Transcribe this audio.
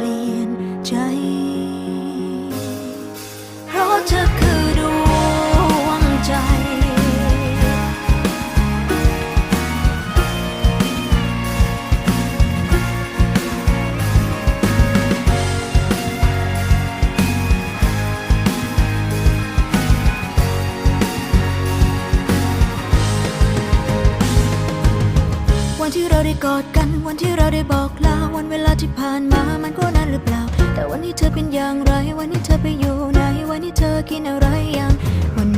ี่ยน วันที่เราได้กอดกัน วันที่เราได้บอกลา วันเวลาที่ผ่านมา มันก็นานหรือเปล่า แต่วันนี้เธอเป็นอย่างไร วันนี้เธอไปอยู่ไหน วันนี้เธอกินอะไรยังวัน